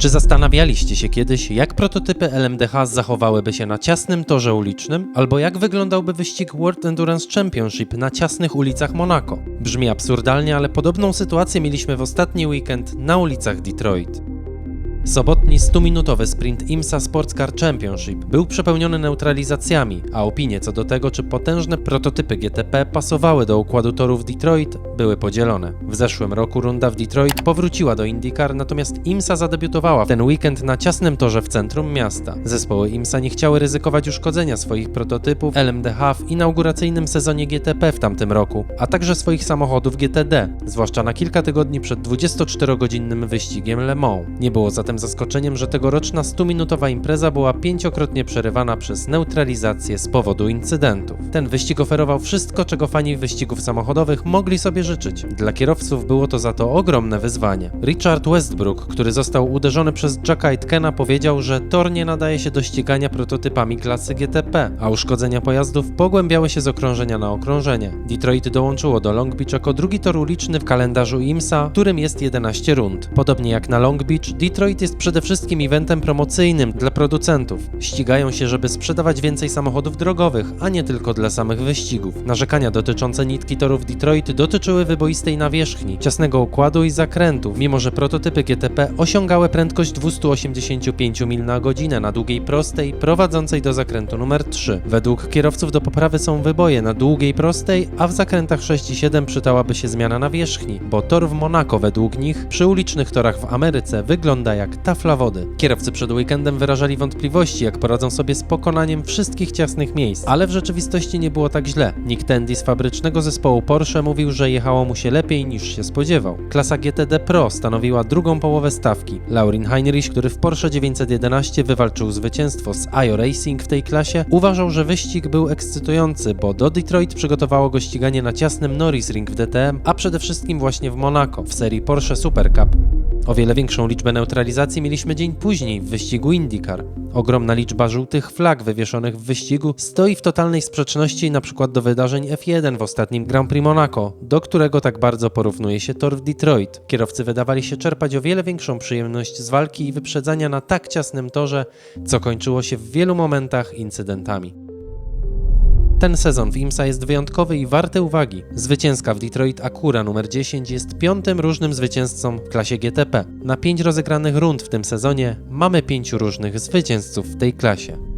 Czy zastanawialiście się kiedyś, jak prototypy LMDH zachowałyby się na ciasnym torze ulicznym, albo jak wyglądałby wyścig World Endurance Championship na ciasnych ulicach Monako? Brzmi absurdalnie, ale podobną sytuację mieliśmy w ostatni weekend na ulicach Detroit. Sobotni 100-minutowy sprint IMSA Sports Car Championship był przepełniony neutralizacjami, a opinie co do tego, czy potężne prototypy GTP pasowały do układu torów Detroit, były podzielone. W zeszłym roku runda w Detroit powróciła do IndyCar, natomiast IMSA zadebiutowała w ten weekend na ciasnym torze w centrum miasta. Zespoły IMSA nie chciały ryzykować uszkodzenia swoich prototypów LMDH w inauguracyjnym sezonie GTP w tamtym roku, a także swoich samochodów GTD, zwłaszcza na kilka tygodni przed 24-godzinnym wyścigiem Le Mans. Nie było zatem zaskoczeniem, że tegoroczna 100-minutowa impreza była pięciokrotnie przerywana przez neutralizację z powodu incydentów. Ten wyścig oferował wszystko, czego fani wyścigów samochodowych mogli sobie życzyć. Dla kierowców było to za to ogromne wyzwanie. Richard Westbrook, który został uderzony przez Jacka Aitkena, powiedział, że tor nie nadaje się do ścigania prototypami klasy GTP, a uszkodzenia pojazdów pogłębiały się z okrążenia na okrążenie. Detroit dołączyło do Long Beach jako drugi tor uliczny w kalendarzu IMSA, którym jest 11 rund. Podobnie jak na Long Beach, Detroit jest przede wszystkim eventem promocyjnym dla producentów. Ścigają się, żeby sprzedawać więcej samochodów drogowych, a nie tylko dla samych wyścigów. Narzekania dotyczące nitki torów Detroit dotyczyły wyboistej nawierzchni, ciasnego układu i zakrętów, mimo że prototypy GTP osiągały prędkość 285 mil na godzinę na długiej prostej prowadzącej do zakrętu numer 3. Według kierowców do poprawy są wyboje na długiej prostej, a w zakrętach 6 i 7 przydałaby się zmiana nawierzchni, bo tor w Monako według nich przy ulicznych torach w Ameryce wygląda jak tafla wody. Kierowcy przed weekendem wyrażali wątpliwości, jak poradzą sobie z pokonaniem wszystkich ciasnych miejsc, ale w rzeczywistości nie było tak źle. Nick Tandy z fabrycznego zespołu Porsche mówił, że jechało mu się lepiej niż się spodziewał. Klasa GTD Pro stanowiła drugą połowę stawki. Laurin Heinrich, który w Porsche 911 wywalczył zwycięstwo z IO Racing w tej klasie, uważał, że wyścig był ekscytujący, bo do Detroit przygotowało go ściganie na ciasnym Norris Ring w DTM, a przede wszystkim właśnie w Monaco w serii Porsche Super Cup. O wiele większą liczbę neutralizacji mieliśmy dzień później w wyścigu IndyCar. Ogromna liczba żółtych flag wywieszonych w wyścigu stoi w totalnej sprzeczności np. do wydarzeń F1 w ostatnim Grand Prix Monaco, do którego tak bardzo porównuje się tor w Detroit. Kierowcy wydawali się czerpać o wiele większą przyjemność z walki i wyprzedzania na tak ciasnym torze, co kończyło się w wielu momentach incydentami. Ten sezon w IMSA jest wyjątkowy i warty uwagi. Zwycięska w Detroit Acura numer 10 jest piątym różnym zwycięzcą w klasie GTP. Na pięć rozegranych rund w tym sezonie mamy pięciu różnych zwycięzców w tej klasie.